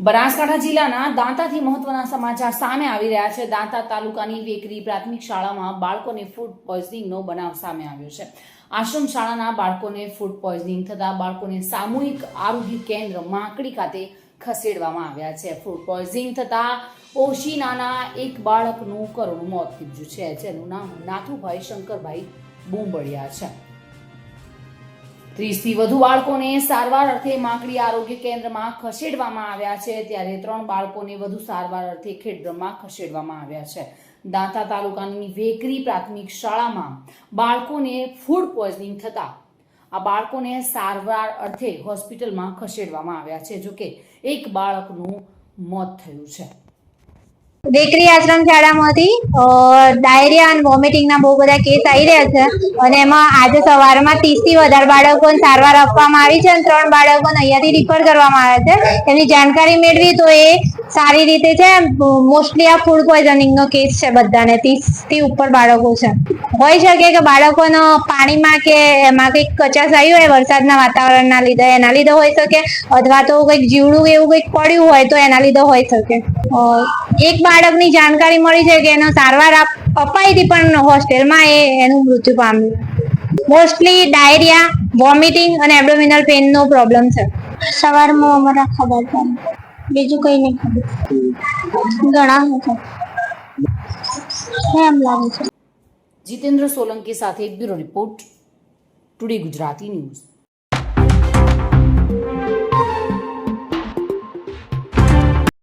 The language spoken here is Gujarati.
બનાસકાંઠા જિલ્લાના દાંતાથી મહત્વના સમાચાર સામે આવી રહ્યા છે. દાંતા તાલુકાની વેકરી પ્રાથમિક શાળામાં બાળકોને ફૂડ પોઈઝનિંગનો બનાવ સામે આવ્યો છે. આશ્રમ શાળાના બાળકોને ફૂડ પોઈઝનિંગ થતાં બાળકોને સામૂહિક આરોગ્ય કેન્દ્ર માંકડી ખાતે ખસેડવામાં આવ્યા છે. ફૂડ પોઈઝનિંગ થતાં ઓશીનાના એક બાળકનું કરુણ મોત નીપજ્યું છે, જેનું નામ નાથુભાઈ શંકરભાઈ બુંબળિયા છે. ત્રીસથી વધુ બાળકોને સારવાર અર્થે માકડી આરોગ્ય કેન્દ્રમાં ખસેડવામાં આવ્યા છે. ત્યારે ત્રણ બાળકોને વધુ સારવાર અર્થે ખેડબ્રહ્મા ખસેડવામાં આવ્યા છે. દાંતા તાલુકાની વેકરી પ્રાથમિક શાળામાં બાળકોને ફૂડ પોઈઝનિંગ થતા આ બાળકોને સારવાર અર્થે હોસ્પિટલમાં ખસેડવામાં આવ્યા છે, જોકે એક બાળકનું મોત થયું છે. બેકરી આશ્રમ શાળામાંથી ડાયરિયા અને વોમિટિંગના બહુ બધા કેસ આવી રહ્યા છે. અને એમાં આજે સવારમાં ત્રીસથી વધારે બાળકોને સારવાર આપવામાં આવી છે અને ત્રણ બાળકોને અહીંયાથી રિફર કરવામાં આવ્યા છે. એની જાણકારી મેળવી તો એ સારી રીતે છે મોસ્ટલી આ ફૂડ પોઈઝનિંગનો કેસ છે બધાને, ત્રીસથી ઉપર બાળકો છે. હોઈ શકે કે બાળકોનો પાણીમાં કે એમાં કંઈક કચાસ આવ્યું હોય વરસાદના વાતાવરણના લીધે, એના લીધે હોઈ શકે, અથવા તો કંઈક જીવડું એવું કંઈક પડ્યું હોય તો એના લીધે હોઈ શકે. એક બાળકની જાણકારી મળી છે કે એનો સારવાર અપાઈ હતી પણ હોસ્ટેલમાં એ, એનું મૃત્યુ પામ્યું. મોસ્ટલી ડાયરિયા વોમિટિંગ અને એબડોમિનલ પેનનો પ્રોબ્લેમ છે. સવારમાં અમારા ખબર પડી. બીજું કઈ નહીં ખાધું ઘણા હતા એમ લાગે છે? જીતેન્દ્ર સોલંકી સાથે bureau report, today Gujarati news.